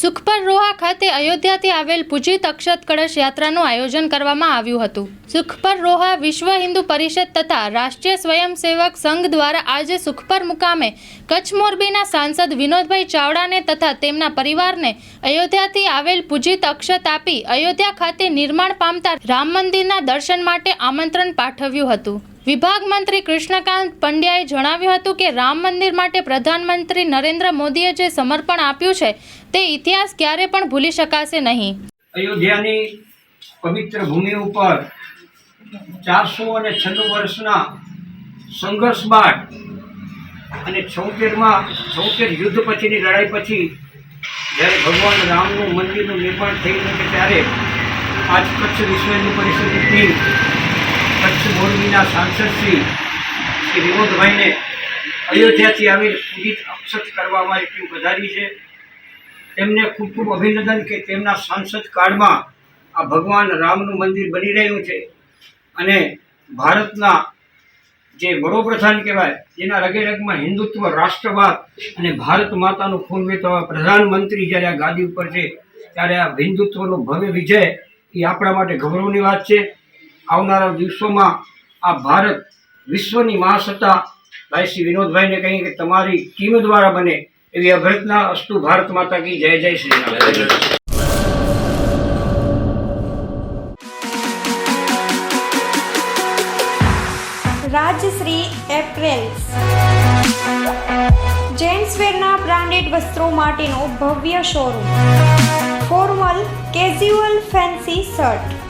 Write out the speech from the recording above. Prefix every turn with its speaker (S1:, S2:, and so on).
S1: સુખપર રોહા ખાતે અયોધ્યાથી આવેલ પૂજિત અક્ષત કળશ યાત્રાનું આયોજન કરવામાં આવ્યું હતું. સુખપર રોહા વિશ્વ હિન્દુ પરિષદ તથા રાષ્ટ્રીય સ્વયંસેવક સંઘ દ્વારા આજે સુખપર મુકામે કચ્છ મોરબીના સાંસદ વિનોદભાઈ ચાવડાને તથા તેમના પરિવારને અયોધ્યાથી આવેલ પૂજિત અક્ષત આપી અયોધ્યા ખાતે નિર્માણ પામતા રામ મંદિરના દર્શન માટે આમંત્રણ પાઠવ્યું હતું. વિભાગ મંત્રી કૃષ્ણકાંત પંડ્યાએ જણાવ્યું હતું કે રામ મંદિર માટે પ્રધાનમંત્રી નરેન્દ્ર મોદીએ જે સમર્પણ આપ્યું છે, તે ઇતિહાસ ક્યારે પણ ભૂલી શકાશે નહીં.
S2: અયોધ્યાની પવિત્ર ભૂમિ ઉપર ચારસો અને છન્નું વર્ષના સંઘર્ષ બાદ અને છોતેરમાં, છોતેર યુદ્ધ પછીની લડાઈ પછી જ્યારે ભગવાન રામનું મંદિરનું નિર્માણ થયું ત્યારે આજ કચ્છ વિશ્વ હિન્દુ પરિષદની કચ્છ મોરબીના સાંસદ શ્રી શ્રી વિનોદભાઈને અયોધ્યાથી આવેલ પૂજિત અક્ષત કરવામાં અમારી વધારી છે. તેમને ખૂબ ખૂબ અભિનંદન કે તેમના સાંસદ કાળમાં આ ભગવાન રામનું મંદિર બની રહ્યું છે અને ભારતના જે વડોપ્રધાન કહેવાય, જેના રગે રગમાં હિન્દુત્વ, રાષ્ટ્રવાદ અને ભારત માતાનું ખૂન વેચવા પ્રધાનમંત્રી જ્યારે આ ગાદી ઉપર છે, ત્યારે આ હિન્દુત્વનો ભવ્ય વિજય એ આપણા માટે ગૌરવની વાત છે. આવનારા દિવસોમાં આ ભારત વિશ્વની મહાસત્તા ભાઈ શ્રી વિનોદભાઈને કહીએ કે તમારી ટીમ દ્વારા બને એવી અભ્યર્થના અસ્તુ ભારત માતા કી. જય જય શ્રી
S3: રાજશ્રી એપ્રેલ્સ જેન્ટ્સવેરના બ્રાન્ડેડ વસ્ત્રો માટેનો ભવ્ય showroom. Formal casual fancy shirt.